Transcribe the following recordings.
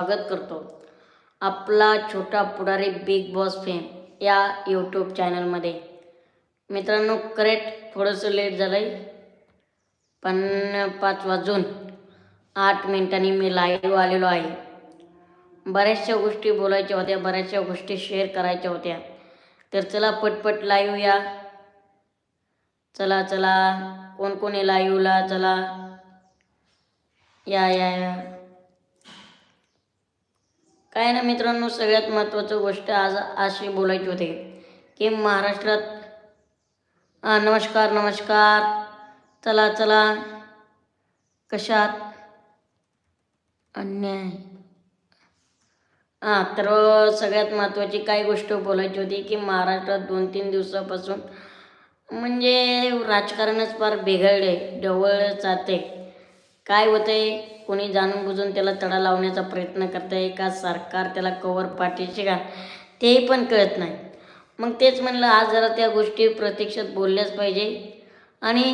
स्वागत करतो. आपला Chhota Pudhari big boss fame या यूट्यूब चॅनलमध्ये मित्रांनो करेक्ट थोडंसं लेट झालं आहे पण पाच वाजून आठ मिनिटांनी मी लाईव्ह आलेलो आहे. बऱ्याचशा गोष्टी बोलायच्या होत्या बऱ्याचशा गोष्टी शेअर करायच्या होत्या. तर चला पटपट लाईव्ह या. चला चला. कोण कोण आहे लाईव्हला चला. या या या. काय ना मित्रांनो सगळ्यात महत्त्वाचं गोष्ट आज अशी बोलायची होते की महाराष्ट्रात नमस्कार नमस्कार. चला चला. कशात? अन्याय. हां तर सगळ्यात महत्त्वाची काय गोष्ट बोलायची होती की महाराष्ट्रात दोन तीन दिवसापासून म्हणजे राजकारणच फार बिघडले ढवळ जाते काय होतंय? कोणी जाणून बुजून त्याला तडा लावण्याचा प्रयत्न करतंय का? सरकार त्याला कवर पाठीशी का तेही पण कळत नाही. मग तेच म्हणलं आज जरा त्या गोष्टी प्रत्यक्षात बोलल्याच पाहिजे. आणि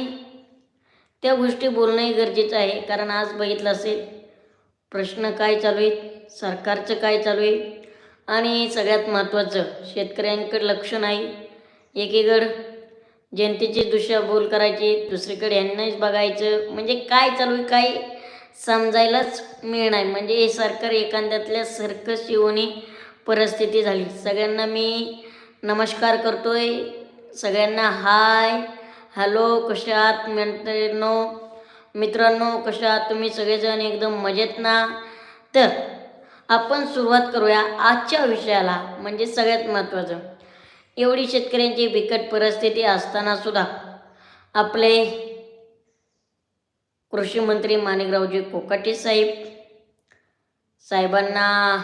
त्या गोष्टी बोलणंही गरजेचं आहे कारण आज बघितलं असेल प्रश्न काय चालू आहेत सरकारचं काय चालू आहे आणि सगळ्यात महत्त्वाचं शेतकऱ्यांकडे लक्ष नाही. एकीकडं जनतेची दुष्याबोल करायची दुसरीकडे यांनाच बघायचं. म्हणजे काय चालू आहे काय समजायलाच मिळणार म्हणजे हे सरकार एखाद्यातल्या सर्कस येऊनी परिस्थिती झाली. सगळ्यांना मी नमस्कार करतोय. सगळ्यांना हाय. हॅलो कशा आहात मित्रांनो? मित्रांनो आहात तुम्ही? सगळेजण एकदम मजेत ना? तर आपण सुरुवात करूया आजच्या विषयाला म्हणजे सगळ्यात महत्त्वाचं. एवढी शेतकऱ्यांची बिकट परिस्थिती असताना सुद्धा आपले कृषी मंत्री माणिकरावजी कोकाटे साहेब. साहेबांना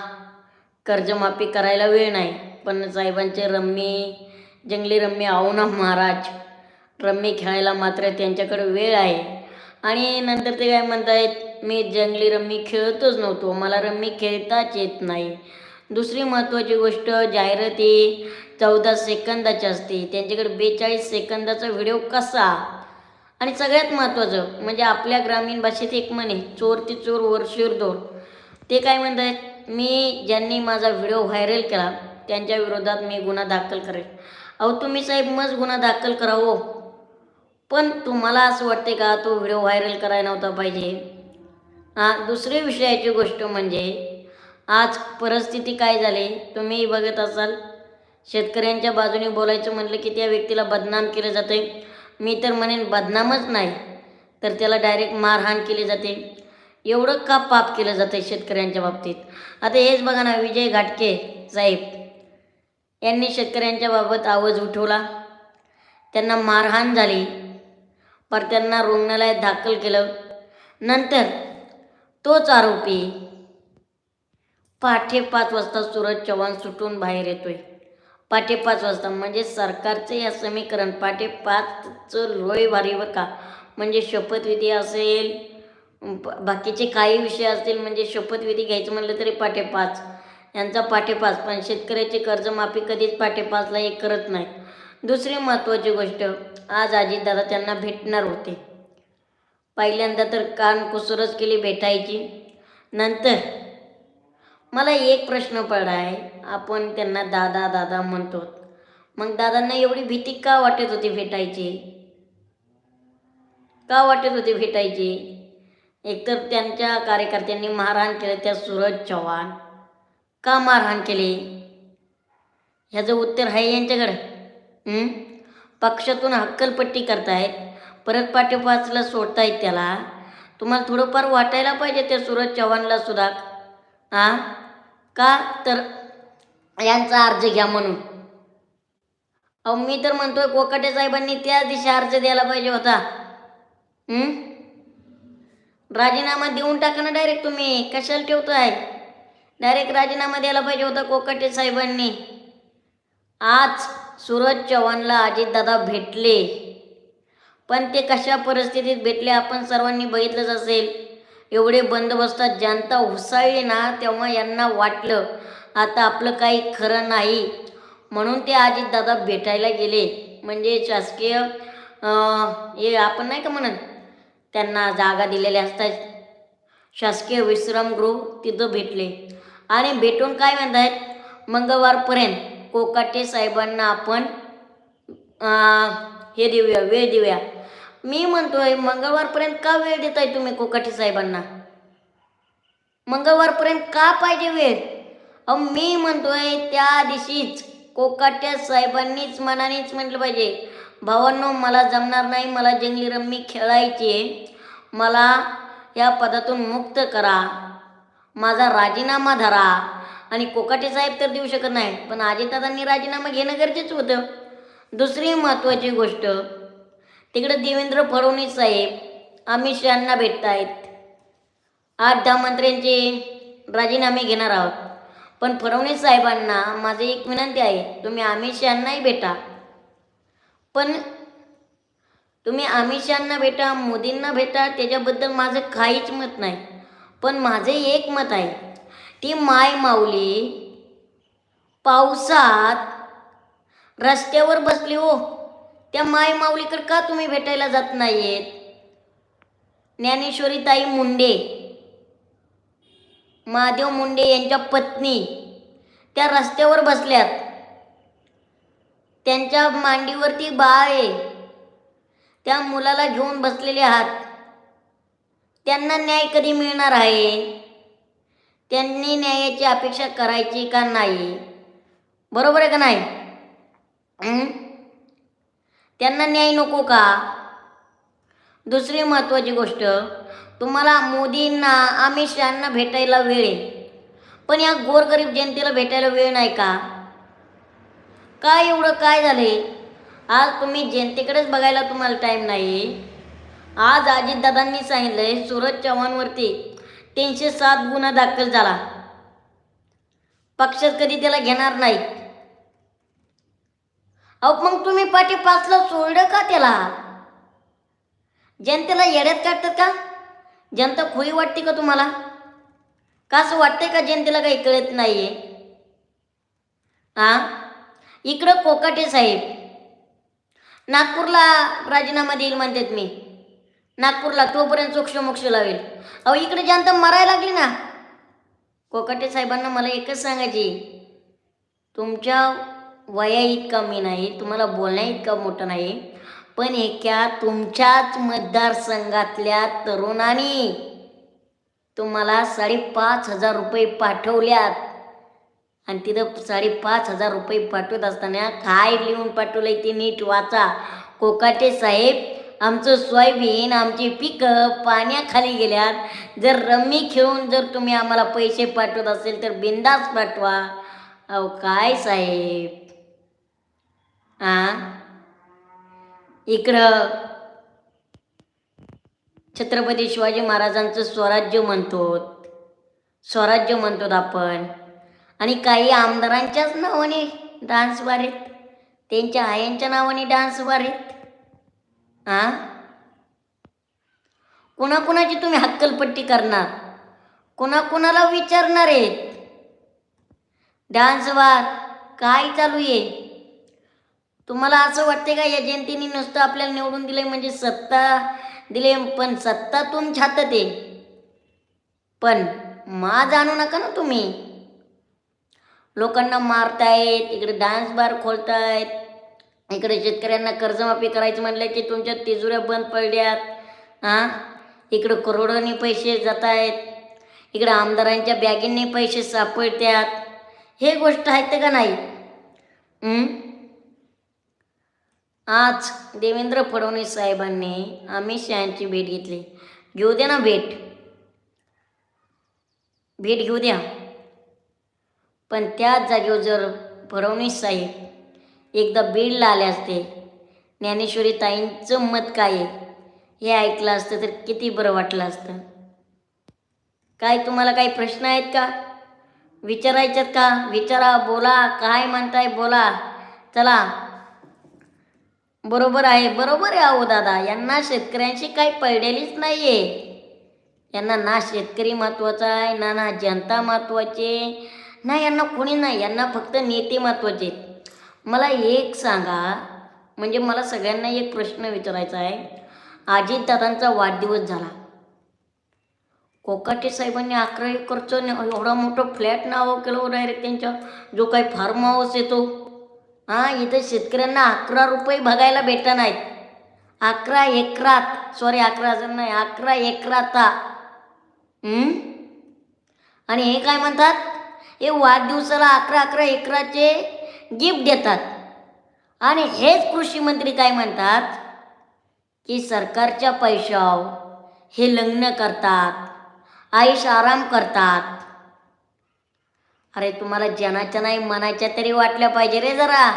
कर्जमाफी करायला वेळ नाही पण साहेबांचे रम्मी जंगली रम्मी ना महाराज. रम्मी खेळायला मात्र त्यांच्याकडे वेळ आहे. आणि नंतर ते काय म्हणतायत मी जंगली रम्मी खेळतच नव्हतो मला रम्मी खेळताच येत नाही. दुसरी महत्त्वाची गोष्ट जाहिराती चौदा सेकंदाची असते. त्यांच्याकडे बेचाळीस सेकंदाचा व्हिडिओ कसा? आणि सगळ्यात महत्त्वाचं म्हणजे आपल्या ग्रामीण भाषेत एक म्हणे चोर ते चोर वर्षीवर दोर ते काय म्हणत आहेत मी ज्यांनी माझा व्हिडिओ व्हायरल केला त्यांच्या विरोधात मी गुन्हा दाखल करेल. अहो तुम्ही साहेब मज गुन्हा दाखल करा हो. पण तुम्हाला असं वाटते का तो व्हिडिओ व्हायरल करायला नव्हता पाहिजे? हां दुसरी विषयाची गोष्ट म्हणजे आज परिस्थिती काय झाली? तुम्ही बघत असाल. शेतकऱ्यांच्या बाजूने बोलायचं म्हटलं की त्या व्यक्तीला बदनाम केलं जाते मी तर म्हणेन बदनामच नाही. तर त्याला डायरेक्ट मारहाण केली जाते. एवढं का पाप केलं जातं शेतकऱ्यांच्या बाबतीत? आता हेच बघा ना विजय घाटके साहेब. यांनी शेतकऱ्यांच्या बाबत आवाज उठवला. त्यांना मारहाण झाली. पर त्यांना रुग्णालयात दाखल केलं. नंतर तोच आरोपी पहाटे पाच वाजता सूरज चव्हाण सुटून बाहेर येतोय. पाटे पाच वाजता. म्हणजे सरकारचं या समीकरण पाटे पाचचं लोय का. म्हणजे शपथविधी असेल बाकीचे काही विषय असतील म्हणजे शपथविधी घ्यायचं म्हणलं तरी पाटे पाच. यांचा पाटे पाच. पण शेतकऱ्याची कर्जमाफी कधीच पाटे पाचला एक करत नाही दुसरी महत्त्वाची गोष्ट आज आजीदादा त्यांना भेटणार होते. पहिल्यांदा तर कान कुसरच केली भेटायची. नंतर मला एक प्रश्न पडला आहे आपण त्यांना दादा दादा म्हणतो मग दादांना एवढी भीती का वाटत होती भेटायची? का वाटत होती भेटायची? एकतर त्यांच्या कार्यकर्त्यांनी मारहाण केलं त्या सूरज चव्हाण. का मारहाण केली? ह्याचं उत्तर आहे यांच्याकडं. पक्षातून हक्कलपट्टी करतायत परत पाठोपाचला सोडतायत त्याला. तुम्हाला थोडंफार वाटायला पाहिजे त्या सूरज चव्हाणला सुद्धा. हां का? तर यांचा अर्ज घ्या म्हणून. अहो मी तर म्हणतोय कोकाटे साहेबांनी त्या दिवशी अर्ज द्यायला पाहिजे होता. राजीनामा देऊन टाका ना डायरेक्ट तुम्ही. कशाला ठेवताय? डायरेक्ट राजीनामा द्यायला पाहिजे होता कोकाटे साहेबांनी. आज सूरज चव्हाणला अजितदादा भेटले. पण ते कशा परिस्थितीत भेटले आपण सर्वांनी बघितलंच असेल. एवढे बंदोबस्तात जनता हुसाळली ना तेव्हा यांना वाटलं आता आपलं काही खरं नाही. म्हणून ते अजितदादा भेटायला गेले. म्हणजे शासकीय हे आपण नाही का म्हणत त्यांना जागा दिलेल्या असतात. शासकीय विश्रामगृह तिथं भेटले. आणि भेटून काय म्हणतायत मंगळवारपर्यंत कोकाटे साहेबांना आपण हे देऊया वेळ देऊया. मी म्हणतोय मंगळवारपर्यंत का वेळ देताय तुम्ही कोकाटे साहेबांना? मंगळवारपर्यंत का पाहिजे वेळ? अहो मी म्हणतोय त्या दिवशीच कोकाट्या साहेबांनीच मनानेच म्हटलं पाहिजे भावांनो मला जमणार नाही मला जंगली रम्मी खेळायची आहे. मला या पदातून मुक्त करा. माझा राजीनामा धरा. आणि कोकाटे साहेब तर देऊ शकत नाही पण अजितदादांनी राजीनामा घेणं गरजेचं होतं. दुसरी महत्त्वाची गोष्ट तिकडे देवेंद्र फडणवीस साहेब अमित शहांना भेटत आहेत आठ दहा मंत्र्यांचे राजीनामे घेणार आहोत. पण फडणवीस साहेबांना माझी एक विनंती आहे तुम्ही अमित शहांनाही भेटा. पण तुम्ही अमित शहांना भेटा मोदींना भेटा त्याच्याबद्दल माझं काहीच मत नाही. पण माझे एक मत आहे ती माय माऊली पावसात रस्त्यावर बसली हो. त्या माय माऊलीकडे का तुम्ही भेटायला जात नाहीयेत? ज्ञानेश्वरीताई मुंडे महादेव मुंडे यांच्या पत्नी त्या रस्त्यावर बसल्यात. त्यांच्या मांडीवरती बाळ आहे. त्या मुलाला घेऊन बसलेले आहात. त्यांना न्याय कधी मिळणार आहे? त्यांनी न्यायाची अपेक्षा करायची का नाही? बरोबर आहे का नाही? त्यांना न्याय नको का? दुसरी महत्त्वाची गोष्ट तुम्हाला मोदींना अमित शहांना भेटायला वेळ आहे. पण या गोरगरीब जनतेला भेटायला वेळ नाही का? काय एवढं काय झाले? आज तुम्ही जनतेकडेच बघायला तुम्हाला टाईम नाही आज अजितदादांनी सांगितलं सूरज चव्हाणवरती तीनशे सात गुन्हा दाखल झाला. पक्षात कधी त्याला घेणार नाहीत. अहो मग तुम्ही पाठी पाचला सोडलं का त्याला? जनतेला येड्यात काढतात का? जनता खोई वाटते का तुम्हाला? का असं वाटतंय का जनतेला काही कळत नाही आहे हां इकडं कोकाटे साहेब. नागपूरला राजीनामा देईल म्हणतात मी. नागपूरला तोपर्यंत सोक्षमोक्ष लावेल. अहो इकडे जनता मरायला लागली ना. कोकाटे साहेबांना मला एकच सांगायची तुमच्या वया इतका मी नाही तुम्हाला बोलण्या इतका मोठं नाही. पण एका तुमच्याच मतदारसंघातल्या तरुणांनी तुम्हाला साडेपाच हजार रुपये पाठवल्यात. आणि तिथं साडेपाच हजार रुपये पाठवत असताना काय लिहून पाठवलंय ते नीट वाचा. कोकाटे साहेब आमचं सोयाबीन आमची पिकं पाण्याखाली गेल्यात. जर रम्मी खेळून जर तुम्ही आम्हाला पैसे पाठवत असेल तर बिंदास पाठवा. अहो काय साहेब? आ? इकडं. छत्रपती शिवाजी महाराजांचं स्वराज्य म्हणतो स्वराज्य म्हणतो आपण. आणि काही आमदारांच्याच नावाने डान्स बारेत. त्यांच्या आयांच्या नावाने डान्स आहेत आ? कुणाकुणाची तुम्ही हक्कलपट्टी करणार? कुणाकुणाला विचारणार आहेत? डान्सवार काय चालू आहे? तुम्हाला असं वाटते का या जयंतीने नुसतं आपल्याला निवडून दिले म्हणजे सत्ता दिले पण सत्ता तुम छातते. पण मा जाणू नका ना तुम्ही. लोकांना मारतायत इकडे डान्स बार खोलतायत इकडे शेतकऱ्यांना कर्जमाफी करायचं म्हणलं की तुमच्या तिजोऱ्या बंद पडल्यात. हां? इकडं करोडोनी पैसे जात आहेत इकडं आमदारांच्या बॅगींनी पैसे सापडत्यात. हे गोष्ट आहेत का नाही? आज देवेंद्र फडणवीस साहेबांनी अमित शहाची भेट घेतली. घेऊ द्या ना भेट. भेट घेऊ द्या. पण त्याच जागेवर जर फडणवीस साहेब एकदा बीडला आले असते ज्ञानेश्वरी ताईंचं मत काय आहे? हे ऐकलं असतं तर किती बरं वाटलं असतं. काय तुम्हाला काही प्रश्न आहेत का? विचारायच्यात का? विचारा बोला काय म्हणताय बोला. चला बरोबर आहे बरोबर आहे अहो दादा. यांना शेतकऱ्यांशी काही पडलेलीच नाही आहे यांना ना शेतकरी महत्त्वाचा आहे ना ना जनता महत्त्वाचे ना यांना कोणी नाही यांना फक्त नेते महत्त्वाचे मला एक सांगा म्हणजे मला सगळ्यांना एक प्रश्न विचारायचा आहे. अजितदादांचा वाढदिवस झाला. कोकाटे साहेबांनी अकरा एकरचं न- एवढा मोठं फ्लॅट नावं केलं डायरेक्ट त्यांच्या जो काही फार्म हाऊस येतो हां इथं शेतकऱ्यांना अकरा रुपये बघायला भेटत नाहीत. अकरा एकरात सॉरी अकरा हजार नाही अकरा एकराता आणि हे काय म्हणतात? हे वाढदिवसाला अकरा अकरा एकराचे गिफ्ट देतात. आणि हेच कृषी मंत्री काय म्हणतात? की सरकारच्या पैशाव हे लग्न करतात आयुष आराम करतात. अरे तुम्हाला जनाच्या नाही मनाच्या तरी वाटल्या पाहिजे रे जरा.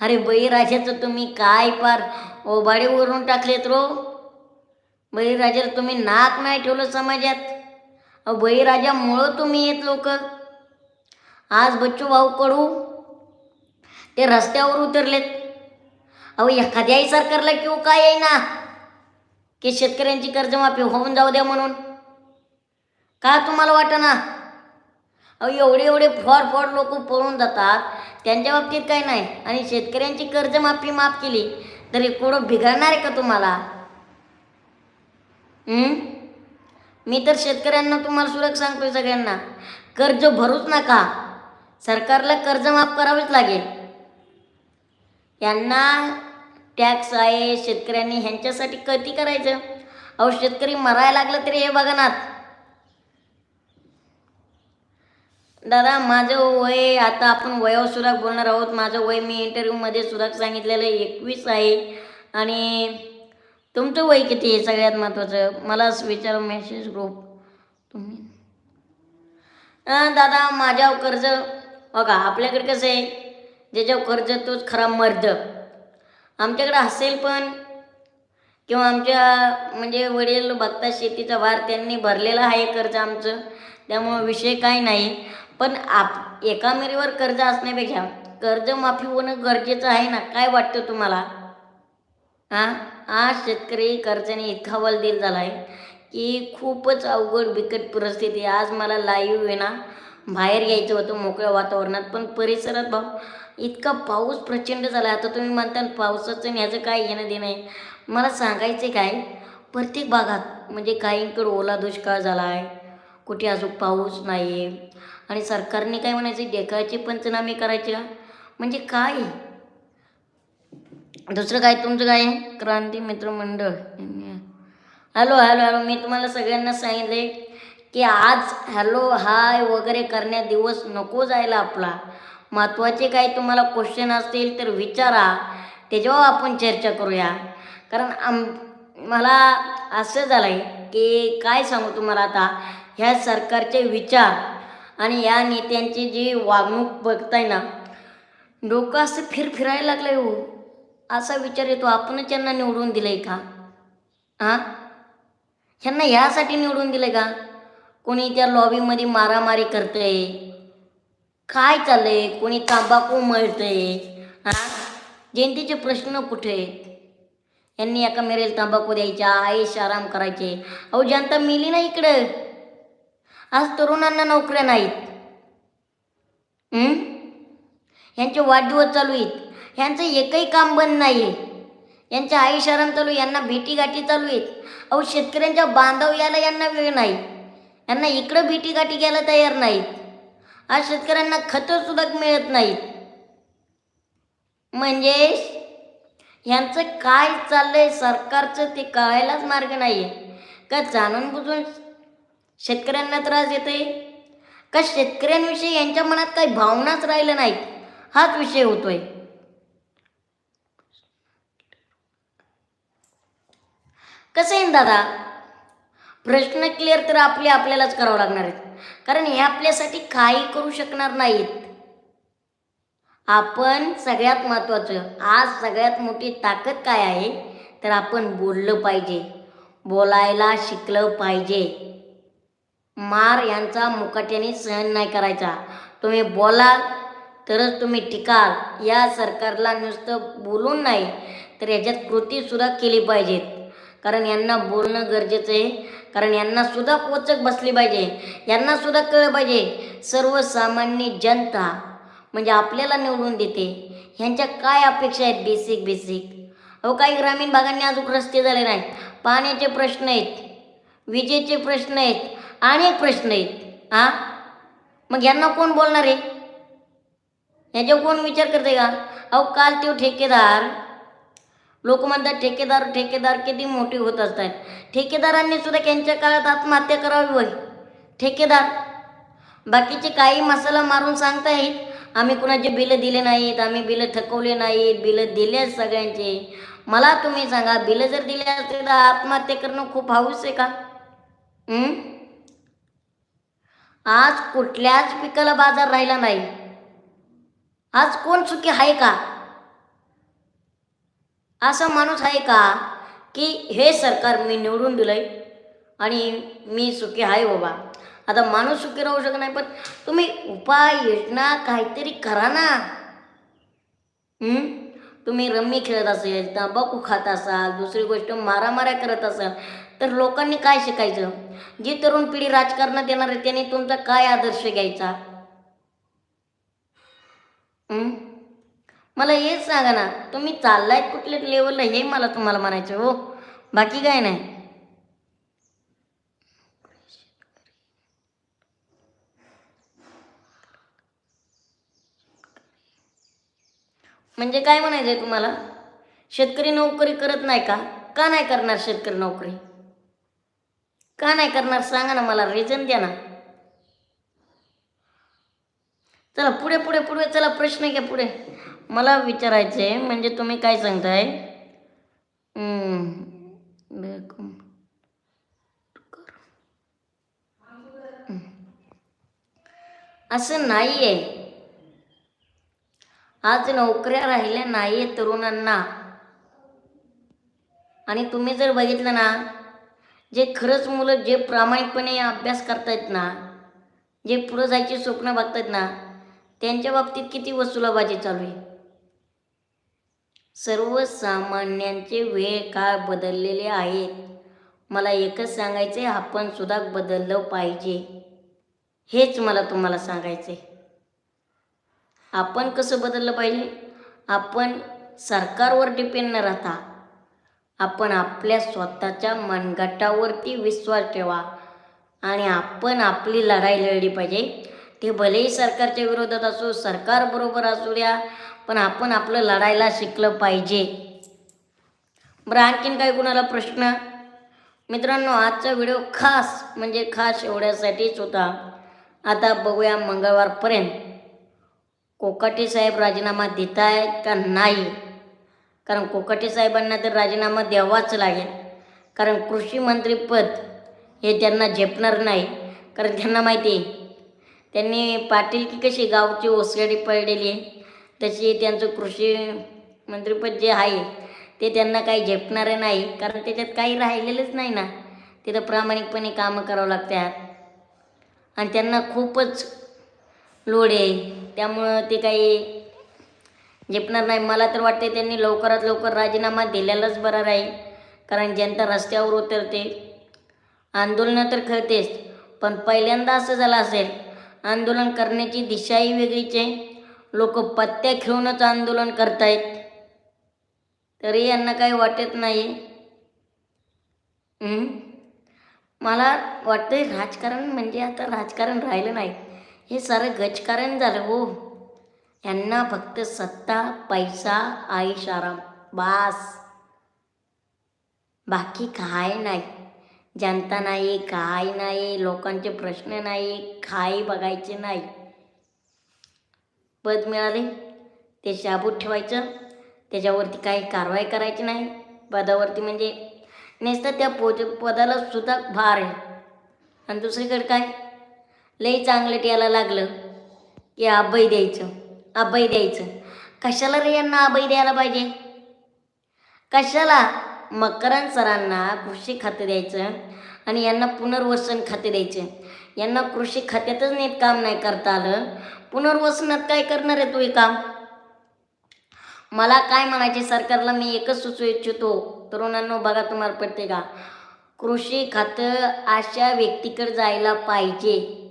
अरे बळीराजाचं तुम्ही काय पार ओबाडीवरून टाकलेत रो? बळीराजाला तुम्ही नाक नाही ठेवलं समाजात? अहो बळीराजामुळं तुम्ही येत लोक. आज बच्चू भाऊ कडू ते रस्त्यावर उतरलेत. अहो एखाद्याही सरकारला किंवा काय आहे ना की शेतकऱ्यांची कर्जमाफी होऊन जाऊ द्या म्हणून. का तुम्हाला वाटना? एवढे एवढे फॉर फॉर लोक पळून जातात. त्यांच्या बाबतीत काही नाही. आणि शेतकऱ्यांची कर्जमाफी माफ केली तरी कोडं बिघडणार आहे का तुम्हाला? मी तर शेतकऱ्यांना तुम्हाला सुरक्षा सांगतोय सगळ्यांना. कर्ज भरूच नका. सरकारला कर्ज माफ करावेच लागेल. यांना टॅक्स आहे शेतकऱ्यांनी ह्यांच्यासाठी कधी करायचं? अहो शेतकरी मरायला लागलं तरी हे बघा ना दादा माझं वय आता आपण वयावर सुद्धा बोलणार आहोत. माझं वय मी इंटरव्ह्यूमध्ये सुराग सांगितलेलं एकवीस आहे. आणि तुमचं वय किती आहे सगळ्यात महत्त्वाचं मलाच विचार मेसेज ग्रुप तुम्ही. दादा माझ्यावर कर्ज बघा आपल्याकडे कसं आहे? ज्याच्यावर कर्ज तोच खरा मर्द. आमच्याकडे असेल पण किंवा आमच्या म्हणजे वडील बघतात शेतीचा भार त्यांनी भरलेला आहे कर्ज आमचं. त्यामुळं विषय काही नाही. पण आप एका मेरीवर कर्ज असण्यापेक्षा कर्जमाफी होणं गरजेचं आहे ना? काय वाटतं तुम्हाला? हां? आज शेतकरी कर्जाने इतका वलदिल झाला आहे की खूपच अवघड बिकट परिस्थिती आज मला लाईव्ह आहे ना? बाहेर यायचं होतं मोकळ्या वातावरणात पण परिसरात भाऊ इतका पाऊस प्रचंड झाला. आहे. आता तुम्ही म्हणता ना पावसाचं आणि ह्याचं काय घेणं देणं आहे? मला सांगायचं काय? प्रत्येक भागात म्हणजे काहींकडं ओला दुष्काळ झाला आहे कुठे अजून पाऊस नाही आहे आणि सरकारने काय म्हणायचं डेकाचे पंचनामे करायचे म्हणजे काय? दुसरं काय तुमचं काय? क्रांती मित्र मंडळ. हॅलो हॅलो हॅलो मी तुम्हाला सगळ्यांना सांगितले की आज हॅलो हाय वगैरे करण्या दिवस नको जायला आपला. महत्त्वाचे काय तुम्हाला क्वेश्चन असतील तर विचारा. त्याच्यावर आपण चर्चा करूया. कारण आम मला असं झालं आहे की काय सांगू तुम्हाला आता? ह्या सरकारचे विचार आणि या नेत्यांची जी वागणूक बघताय ना डोकं असं फिरफिरायला लागलं हो. असा विचार येतो आपणच यांना निवडून दिलं आहे का? हां ह्यांना ह्यासाठी निवडून दिलं का? कोणी त्या लॉबीमध्ये मारामारी करतंय? काय चाललंय? कोणी तांबाखू मळतंय? हां जयंतीचे प्रश्न कुठे? आहेत यांनी एका मेरेल तांबाखू द्यायच्या आईश आराम करायचे. अहो जनता मिली ना इकडं. आज तरुणांना नोकऱ्या नाहीत. यांचे वाढदिवस चालू आहेत. ह्यांचं एकही काम बंद नाही आहे यांच्या आयुष चालू यांना भेटीगाठी चालू आहेत. अहो शेतकऱ्यांच्या बांधव यायला यांना वेळ नाही. यांना इकडं भेटीगाठी घ्यायला तयार नाहीत. आज शेतकऱ्यांना खतंसुद्धा मिळत नाहीत. म्हणजे ह्यांचं काय चाललं आहे सरकारचं ते कळायलाच मार्ग नाही आहे का जाणून बुजून शेतकऱ्यांना त्रास येते का शेतकऱ्यांविषयी यांच्या मनात काही भावनाच राहिल्या नाहीत? हाच विषय होतोय. कसं येईन दादा? प्रश्न क्लिअर तर आपले आपल्यालाच करावं लागणार आहेत. कारण हे आपल्यासाठी काही करू शकणार नाहीत. आपण सगळ्यात महत्त्वाचं आज सगळ्यात मोठी ताकद काय आहे? तर आपण बोललं पाहिजे. बोलायला शिकलं पाहिजे. मार यांचा मुकाट्याने सहन नाही करायचा. तुम्ही बोलाल तरच तुम्ही टिकाल. या सरकारला नुसतं बोलून नाही तर याच्यात कृतीसुद्धा केली पाहिजेत. कारण यांना बोलणं गरजेचं आहे. कारण यांनासुद्धा पोचक बसली पाहिजे. यांनासुद्धा कळलं पाहिजे. सर्वसामान्य जनता म्हणजे आपल्याला निवडून देते. ह्यांच्या काय अपेक्षा आहेत बेसिक बेसिक अहो काही ग्रामीण भागांनी अजून रस्ते झाले नाहीत पाण्याचे प्रश्न आहेत विजेचे प्रश्न आहेत अनेक प्रश्न आहेत हा? मग यांना कोण बोलणार आहे? याच्यावर कोण विचार करते का? अहो काल तो ठेकेदार लोक म्हणतात ठेकेदार ठेकेदार किती मोठी होत असतात. ठेकेदारांनी सुद्धा त्यांच्या काळात आत्महत्या करावी होय. ठेकेदार बाकीचे काही मसाला मारून सांगतायत आम्ही कुणाचे बिलं दिले नाहीत आम्ही बिलं थकवले नाहीत बिलं दिले आहेत सगळ्यांचे. मला तुम्ही सांगा बिलं जर दिले असते तर आत्महत्या करणं खूप हाऊस आहे का? आज कुठल्याच पिकाला बाजार राहिला नाही. आज कोण सुखी आहे का? असा माणूस आहे का की हे सरकार मी निवडून दिलंय आणि मी सुखी आहे बाबा. आता माणूस सुखी राहू शकत नाही पण तुम्ही उपाय योजना काहीतरी करा ना. तुम्ही रम्मी खेळत असेल तंबाखू खात असाल दुसरी गोष्ट मारामाऱ्या करत असाल तर लोकांनी काय शिकायचं? जी तरुण पिढी राजकारणात येणार आहे त्यांनी तुमचा काय आदर्श घ्यायचा? मला हेच सांगा ना तुम्ही चाललायत कुठल्या लेवलला हे मला तुम्हाला म्हणायचं हो. बाकी काय नाही. म्हणजे काय म्हणायचं आहे तुम्हाला? शेतकरी नोकरी करत नाही का? का नाही करणार शेतकरी नोकरी? का नाही करणार? सांगा ना मला रिझन द्या ना. चला पुढे पुढे पुढे चला प्रश्न घ्या पुढे. मला विचारायचे आहे, म्हणजे तुम्ही काय सांगताय? असं नाही आहे आज नोकऱ्या राहिल्या नाही तरुणांना. आणि तुम्ही जर बघितलं ना जे खरंच मुलं जे प्रामाणिकपणे अभ्यास करतायत ना जे पुढं जायचे स्वप्न बघतायत ना त्यांच्या बाबतीत किती वसुलाबाजी चालू आहे. सर्वसामान्यांचे वेळ काळ बदललेले आहेत. मला एकच सांगायचं आहे आपण सुद्धा बदललं पाहिजे. हेच मला तुम्हाला सांगायचं आहे आपण कसं बदललं पाहिजे? आपण सरकारवर डिपेंड न राहता आपण आपल्या स्वतःच्या मनगटावरती विश्वास ठेवा आणि आपण आपली लढाई लढली पाहिजे. ते भलेही सरकारच्या विरोधात असो सरकारबरोबर असू द्या पण आपण आपलं लढायला शिकलं पाहिजे. बरं आणखीन काही कुणाला प्रश्न? मित्रांनो आजचा व्हिडिओ खास म्हणजे खास एवढ्यासाठीच होता. आता बघूया मंगळवारपर्यंत. कोकाटे साहेब राजीनामा देत आहेत का नाही? कारण कोकाटे साहेबांना तर राजीनामा द्यावाच लागेल. कारण कृषी मंत्रीपद हे त्यांना झेपणार नाही. कारण त्यांना माहिती आहे त्यांनी पाटील की कशी गावची ओसगडी पडलेली आहे. तशी त्यांचं कृषी मंत्रीपद जे आहे ते त्यांना काही झेपणारे नाही. कारण त्याच्यात काही राहिलेलंच नाही ना. तिथं प्रामाणिकपणे कामं करावं लागतात. आणि त्यांना खूपच लोड आहे त्यामुळं ते काही झेपणार नाही. मला तर वाटते त्यांनी लवकरात लवकर राजीनामा दिलेलाच बरा राहील. कारण जनता रस्त्यावर उतरते. आंदोलनं तर करतेच पण पहिल्यांदा असं झालं असेल आंदोलन करण्याची दिशाही वेगळीच आहे. लोक पत्त्या खेळूनच आंदोलन करतायत. तरी यांना काही वाटत नाही मला वाटतं राजकारण म्हणजे आता राजकारण राहिलं नाही. हे सारं गजकारण झालं हो. यांना फक्त सत्ता पैसा आईश आराम बास. बाकी काय नाही. जनता नाही काय नाही लोकांचे प्रश्न नाही काय बघायचे नाही. पद मिळाले. ते शाबूत ठेवायचं. त्याच्यावरती काही कारवाई करायची नाही. पदावरती म्हणजे नेसतं त्या पोज पदाला सुद्धा भार आहे. आणि दुसरीकडे काय? लई चांगलं यायला लागलं. की अभय द्यायचं अभय द्यायचं. कशाला रे यांना अभय द्यायला पाहिजे? कशाला? मकरान सरांना कृषी खातं द्यायचं आणि यांना पुनर्वसन खाते द्यायचं. यांना कृषी खात्यातच नीट काम नाही करता आलं. पुनर्वसनात काय करणार आहे तुम्ही हे काम? मला काय म्हणायचे सरकारला मी एकच सुचू इच्छितो. तरुणांनो बघा तुम्हाला पडते का? कृषी खातं अशा व्यक्तीकडे जायला पाहिजे.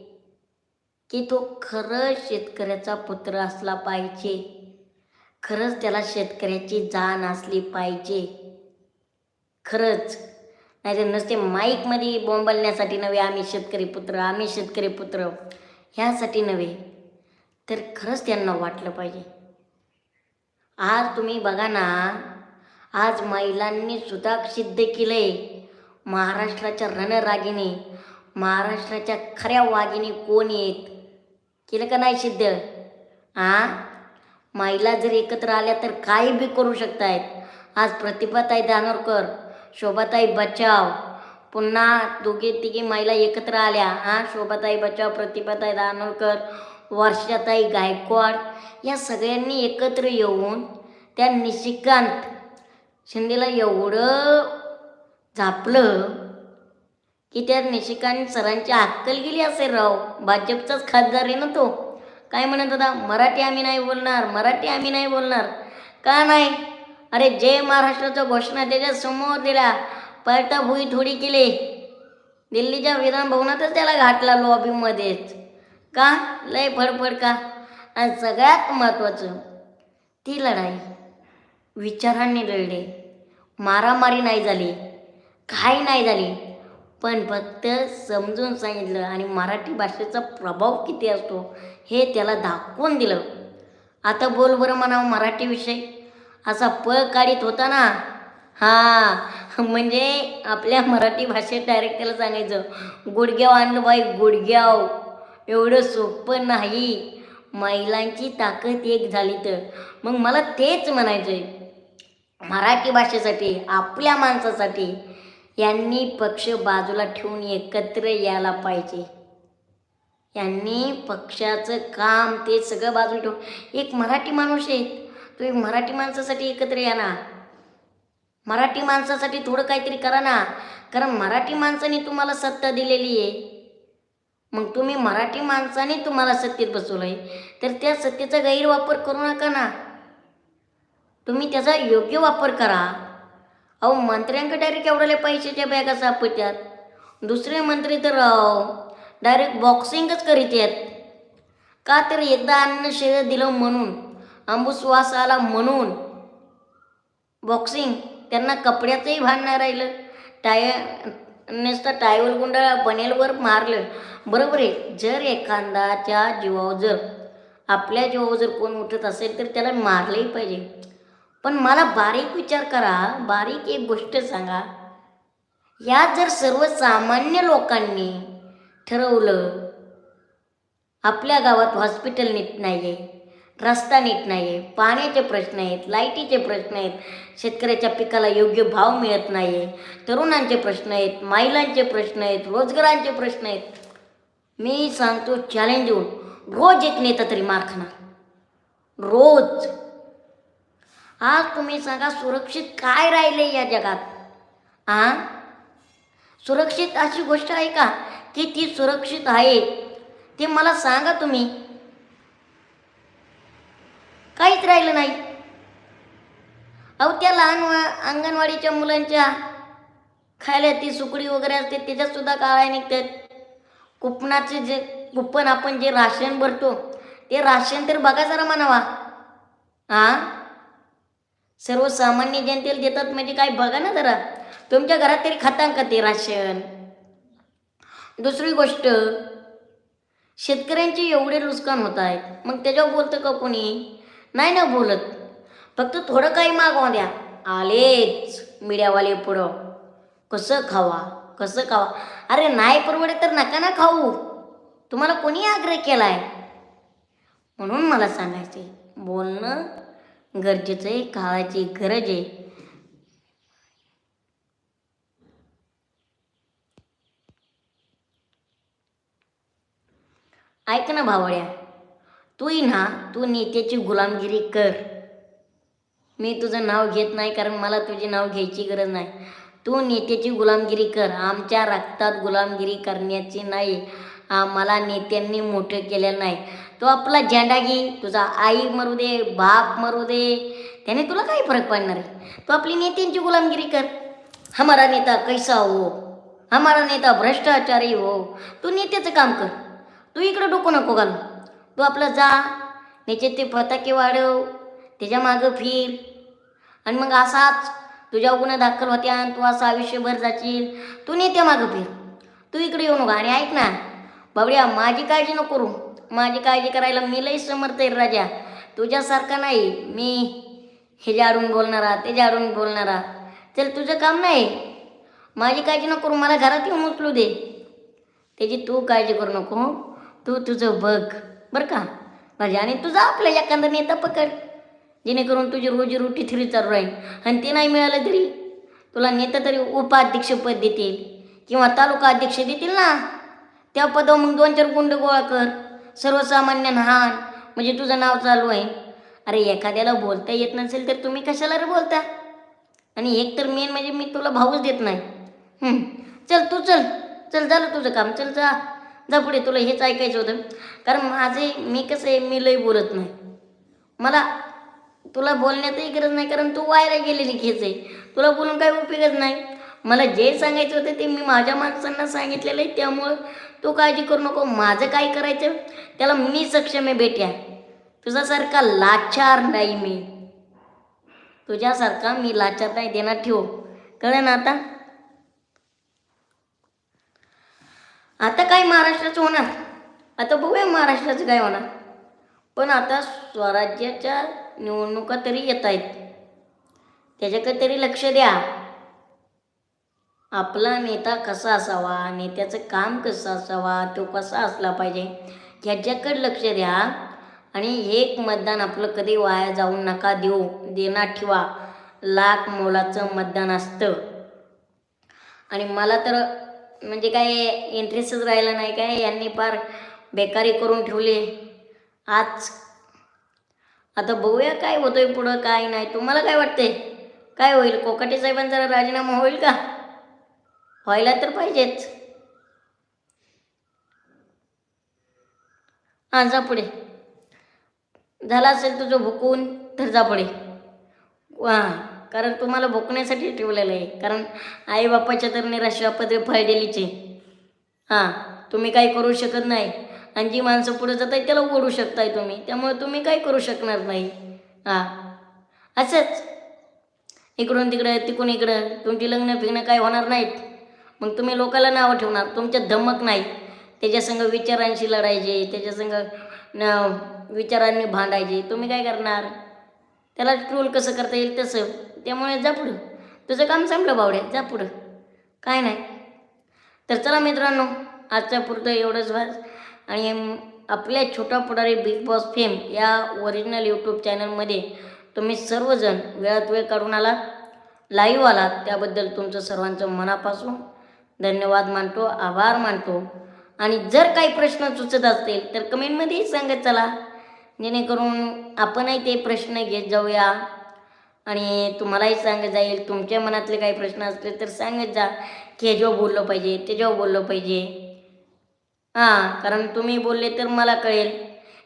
की तो खरंच शेतकऱ्याचा पुत्र असला पाहिजे. खरंच त्याला शेतकऱ्याची जाण असली पाहिजे. खरंच. नाही तर नुसते माईकमध्ये बोंबलण्यासाठी नव्हे आम्ही शेतकरी पुत्र आम्ही शेतकरी पुत्र. ह्यासाठी नव्हे. तर खरंच त्यांना वाटलं पाहिजे. आज तुम्ही बघा ना आज महिलांनी सुद्धा सिद्ध केलं आहे महाराष्ट्राच्या रणरागिणी महाराष्ट्राच्या खऱ्या वाघिणी कोण आहेत? केलं का नाही सिद्ध? आ? महिला जर एकत्र आल्या तर काही बी करू शकतायत. आज प्रतिभाताई दानोरकर शोभाताई बचाव पुन्हा दोघे तिघी महिला एकत्र आल्या. हां शोभाताई बचाव प्रतिभाताई दानोरकर वर्षाताई गायकवाड या सगळ्यांनी एकत्र येऊन त्या निशिकांत शिंदेला एवढं झापलं की त्या निशिकांत सरांची अक्कल गेली असेल राव. भाजपचाच खासदार आहे ना तो. काय म्हणत होता? मराठी आम्ही नाही बोलणार मराठी आम्ही नाही बोलणार. का नाही? अरे जय महाराष्ट्राच्या घोषणा त्याच्यासमोर दिल्या. पलटा भुई थोडी केली. दिल्लीच्या विधानभवनातच त्याला घातला लॉबीमध्येच का? लय फडफड का? आणि सगळ्यात महत्त्वाचं ती लढाई. विचारांनी लढले. मारामारी नाही झाली. काही नाही झाली. पण फक्त समजून सांगितलं आणि मराठी भाषेचा प्रभाव किती असतो हे त्याला दाखवून दिलं. आता बोल बरं म्हणावं मराठी विषय. असा पळ काढीत होता ना हां म्हणजे आपल्या मराठी भाषेत डायरेक्ट त्याला सांगायचं गुडघ्याव आणलं बाई गुडघ्याव. एवढं सोपं नाही. महिलांची ताकद एक झाली तर. मग मला तेच म्हणायचं आहे मराठी भाषेसाठी आपल्या माणसासाठी यांनी पक्ष बाजूला ठेवून एकत्र यायला पाहिजे. यांनी पक्षाचं काम ते सगळं बाजूला ठेवून. एक मराठी माणूस आहे. तुम्ही मराठी माणसासाठी एकत्र या ना. मराठी माणसासाठी थोडं काहीतरी करा ना. कारण मराठी माणसाने तुम्हाला सत्ता दिलेली आहे. मग तुम्ही मराठी माणसाने तुम्हाला सत्तेत बसवलं आहे तर त्या सत्तेचा गैरवापर करू नका ना. तुम्ही त्याचा योग्य वापर करा. अहो मंत्र्यांकडे डायरेक्ट एवढ्याले पैशाच्या बॅगा सापडतात दुसरे मंत्री तर डायरेक्ट बॉक्सिंगच करीत आहेत का तर एकदा अन्न शेळ दिलं म्हणून अंबुश्वास आला म्हणून. बॉक्सिंग त्यांना कपड्याचंही भान नाही राहिलं. टाय नेसता टायवल गुंडा बनेलवर मारलं. बरोबर आहे जर एखादाच्या जीवावर जर आपल्या जीवावर जर कोण उठत असेल तर त्याला मारलंही पाहिजे. पण मला बारीक विचार करा बारीक एक गोष्ट सांगा. या जर सर्वसामान्य लोकांनी ठरवलं आपल्या गावात हॉस्पिटल नीट नाही आहे रस्ता नीट नाही आहे पाण्याचे प्रश्न आहेत लाईटीचे प्रश्न आहेत शेतकऱ्याच्या पिकाला योग्य भाव मिळत नाही आहे तरुणांचे प्रश्न आहेत महिलांचे प्रश्न आहेत रोजगारांचे प्रश्न आहेत मी सांगतो चॅलेंज देऊन रोज एक नेता तरी मार खाणार. रोज. आज तुम्ही सांगा सुरक्षित काय राहिले या जगात? आ? सुरक्षित अशी गोष्ट आहे का की ती सुरक्षित आहे? ते मला सांगा तुम्ही. काहीच राहिलं नाही. अहो त्या लहान अंगणवाडीच्या मुलांच्या खायला ती सुकडी वगैरे असते त्याच्यातसुद्धा काळ्या निघतात. कुपनाचे जे कुपन आपण जे राशन भरतो ते राशन तर बघा जरा म्हणावा. हां सर्वसामान्य जनतेला देतात म्हणजे काय? बघा ना जरा. तुमच्या घरात तरी खाता का ते राशन. दुसरी गोष्ट शेतकऱ्यांचे एवढे नुकसान होत आहेत मग त्याच्यावर बोलतं का कोणी? नाही ना बोलत. फक्त थोडं काही मागवा द्या. आलेच मीडियावाले पुढं. कसं खावा? कसं खावा? अरे नाही परवडे तर नका ना खाऊ. तुम्हाला कोणी आग्रह केला आहे म्हणून मला सांगायचे बोलणं गरजेचं आहे काळाची गरज आहे. ऐक ना भावड्या तू ना तू नेत्याची गुलामगिरी कर. मी तुझं नाव घेत नाही कारण मला तुझे नाव घ्यायची गरज नाही. तू नेत्याची गुलामगिरी कर. आमच्या रक्तात गुलामगिरी करण्याची नाही. आम्हाला नेत्यांनी मोठं केलेलं नाही. तो आपला झेंडा घे तुझा आई मरू दे बाप मरू दे त्याने तुला काही फरक पडणार आहे तू आपली नेत्यांची गुलामगिरी कर. हमारा नेता कैसा हो? हमारा नेता भ्रष्टाचारी हो. तू नेत्याचं काम कर. तू इकडं डोकं नको घालू. तू आपलं जा नेचे ते फटाके वाढव त्याच्या मागं फिर. आणि मग असाच तुझ्या गुन्हा दाखल होत्या आणि तू असं आयुष्यभर जाशील. तू नेत्या मागं फिर. तू इकडे येऊ नको आणि ऐक ना बाबड्या माझी काळजी नको करू. माझी काळजी करायला मी लई समर्थ आहे राजा. तुझ्यासारखा नाही. मी हे जाडून बोलणारा ते जाडून बोलणारा चल तुझं काम नाही. माझी काळजी नको करू. मला घरात येऊन उचलू दे. त्याची तू काळजी करू नको तू तुझं बघ. बरं का? राजा आणि तुझा आपल्या एखादा नेता पकड. जेणेकरून तुझी रोजी रोटी थ्री चालू राहील. आणि ते नाही मिळालं तरी तुला नेता तरी उपाध्यक्षपद देतील. किंवा तालुका अध्यक्ष देतील ना? त्या पदावर मग दोन चार गुंड गोळा कर. सर्वसामान्य लहान म्हणजे तुझं नाव चालू आहे. अरे एखाद्याला बोलता येत नसेल तर तुम्ही कशाला रे बोलता? आणि एक तर मेन म्हणजे मी तुला भाऊच देत नाही. चल तू चल. चल झालं तुझं काम. चल जा. जा पुढे. तुला हेच ऐकायचं होतं. कारण माझे मी कसं आहे मी लई बोलत नाही. मला तुला बोलण्यातही गरज नाही कारण तू वायला गेलेली खेच आहे. तुला बोलून काही उपयोगच नाही. मला जे सांगायचं होतं ते मी माझ्या माणसांना सांगितलेलं आहे. त्यामुळं तू काळजी करू नको. माझं काय करायचं? त्याला मी सक्षम आहे बेट्या. तुझ्यासारखा लाचार नाही मी. तुझ्यासारखा मी लाचार नाही. देणार ठेव. कळलं ना आता? आता काय महाराष्ट्राचं होणार? आता बघूया महाराष्ट्राचं काय होणार. पण आता स्वराज्याच्या निवडणुका तरी येत आहेत. त्याच्याकडे तरी लक्ष द्या. आपला नेता कसा असावा नेत्याचं काम कसं असावा तो कसा असला पाहिजे ह्याच्याकडे लक्ष द्या. आणि एक मतदान आपलं कधी वाया जाऊन नका देऊ देणार ठेवा. लाख मोलाचं मतदान असतं. आणि मला तर म्हणजे काय इंटरेस्टच राहिला नाही काय यांनी फार बेकारी करून ठेवली. आज आता बघूया काय होतोय पुढं काय नाही. तुम्हाला काय वाटते काय होईल? कोकाटे साहेबांचा राजीनामा होईल का? व्हायला तर पाहिजेच. हां जा पुढे. झाला असेल तुझं भुकून तर जा पुढे. हां कारण तुम्हाला भुकण्यासाठी ठेवलेलं आहे. कारण आईबापाच्या तर निराशापदे फळलेलीचे हां तुम्ही काही करू शकत नाही. आणि जी माणसं पुढे जात आहेत त्याला ओढू शकताय तुम्ही. त्यामुळे तुम्ही काही करू शकणार नाही. हां असंच. इकडून तिकडं तिकडून इकडं. तुमची लग्न फिग्न काय होणार नाहीत. मग तुम्ही लोकाला नावं ठेवणार तुमच्यात धमक नाही त्याच्यासंग विचारांशी लढायचे त्याच्यासंग न विचारांनी भांडायचे. तुम्ही काय करणार? त्याला ट्रोल कसं करता येईल तसं. त्यामुळे जा पुढं. तुझं काम संपलं बावड्या. जा पुढं. काय नाही. तर चला मित्रांनो आजच्या पुरतं एवढंच वाच आणि आपल्या Chhota Pudhari big boss fame या ओरिजिनल यूट्यूब चॅनलमध्ये तुम्ही सर्वजण वेळात वेळ काढून आलात लाईव्ह आलात. त्याबद्दल तुमचं सर्वांचं मनापासून धन्यवाद मानतो आभार मानतो. आणि जर काही प्रश्न सुचत असतील तर कमेंटमध्येही सांगत चला. जेणेकरून आपणही ते प्रश्न घेत जाऊया. आणि तुम्हालाही सांगत जाईल तुमच्या मनातले काही प्रश्न असले तर सांगत जा. की हे जेव्हा बोललं पाहिजे ते जेव्हा बोललं पाहिजे. हां कारण तुम्ही बोलले तर मला कळेल.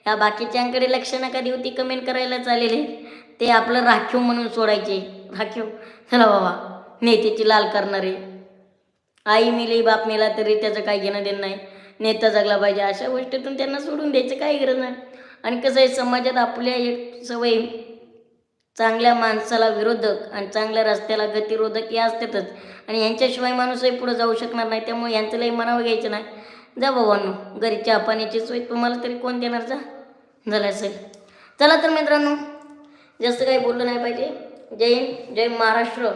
ह्या बाकीच्यांकडे लक्ष नका देऊ ती कमेंट करायला चालेल ते आपलं राखीव म्हणून सोडायचे. राखीव? चला बाबा नेत्याची लाल करणारे. आई मिली बाप मेला तरी त्याचं काय घेणं देणं नाही. नेता जगला पाहिजे अशा गोष्टीतून त्यांना सोडून द्यायचं काही गरज नाही. आणि कसं आहे समाजात आपल्या एक सवय चांगल्या माणसाला विरोधक आणि चांगल्या रस्त्याला गतिरोधक हे असतातच. आणि यांच्याशिवाय माणूसही पुढे जाऊ शकणार नाही. त्यामुळे यांचं लई मनावं घ्यायचं नाही. जा बाबांनो घरी चहा पाण्याची सोय तुम्हाला तरी कोण देणार? जा. झालं असेल. चला तर मित्रांनो जास्त काही बोललं नाही पाहिजे. जय हिंद जय महाराष्ट्र.